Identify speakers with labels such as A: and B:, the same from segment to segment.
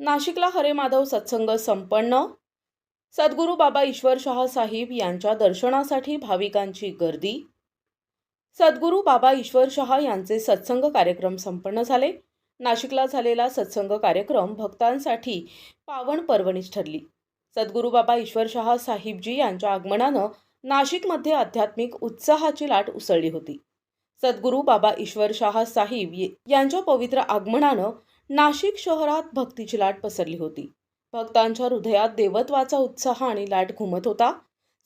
A: नाशिकला हरे माधव सत्संग संपन्न. सद्गुरू बाबा ईश्वरशहा साहिब यांच्या दर्शनासाठी भाविकांची गर्दी. सद्गुरू बाबा ईश्वरशहा यांचे सत्संग कार्यक्रम संपन्न झाले. नाशिकला झालेला सत्संग कार्यक्रम भक्तांसाठी पावन पर्वणीच ठरली. सद्गुरू बाबा ईश्वरशहा साहिबजी यांच्या आगमनानं नाशिकमध्ये आध्यात्मिक उत्साहाची लाट उसळली होती. सद्गुरू बाबा ईश्वरशहा साहिब यांच्या पवित्र आगमनानं नाशिक शहरात भक्तीची लाट पसरली होती. भक्तांच्या हृदयात देवत्वाचा उत्साह आणि लाट घुमत होता.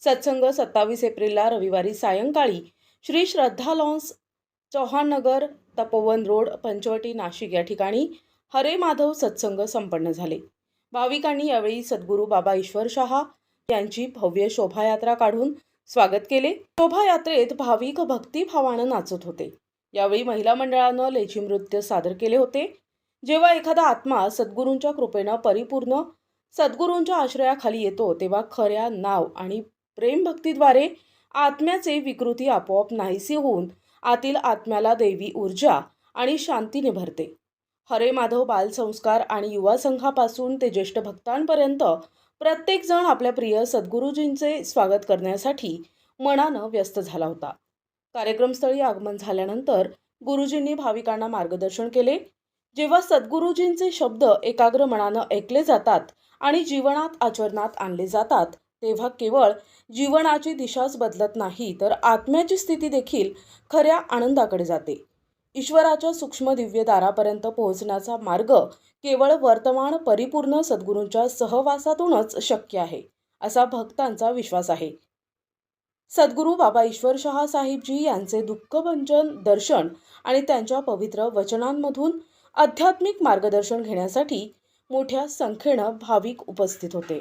A: सत्संग सत्तावीस एप्रिलला रविवारी सायंकाळी श्री श्रद्धा लॉन्स चौहाननगर तपोवन रोड पंचवटी नाशिक या ठिकाणी हरे माधव सत्संग संपन्न झाले. भाविकांनी यावेळी सद्गुरू बाबा ईश्वर शहा यांची भव्य शोभायात्रा काढून स्वागत केले. शोभायात्रेत भाविक भक्तिभावानं नाचत होते. यावेळी महिला मंडळानं लेझी नृत्य सादर केले होते. जेव्हा एखादा आत्मा सद्गुरूंच्या कृपेनं परिपूर्ण सद्गुरूंच्या आश्रयाखाली येतो तेव्हा खऱ्या नाव आणि प्रेमभक्तीद्वारे आत्म्याचे विकृती आपोआप नाहीसे होऊन आतील आत्म्याला दैवी ऊर्जा आणि शांतीने भरते हरे माधव बालसंस्कार आणि युवा संघापासून ते ज्येष्ठ भक्तांपर्यंत प्रत्येकजण आपल्या प्रिय सद्गुरूजींचे स्वागत करण्यासाठी मनानं व्यस्त झाला होता. कार्यक्रमस्थळी आगमन झाल्यानंतर गुरुजींनी भाविकांना मार्गदर्शन केले. जेव्हा सद्गुरूजींचे शब्द एकाग्र मनानं ऐकले जातात आणि जीवनात आचरणात आणले जातात तेव्हा केवळ जीवनाची दिशाच बदलत नाही तर आत्म्याची स्थिती देखील खऱ्या आनंदाकडे जाते. ईश्वराच्या सूक्ष्म दिव्य दारापर्यंत पोहोचण्याचा मार्ग केवळ वर्तमान परिपूर्ण सद्गुरूंच्या सहवासातूनच शक्य आहे असा भक्तांचा विश्वास आहे. सद्गुरू बाबा ईश्वरशहा साहिबजी यांचे दुःखभंजन दर्शन आणि त्यांच्या पवित्र वचनांमधून आध्यात्मिक मार्गदर्शन घेण्यासाठी मोठ्या संख्येनं भाविक उपस्थित होते.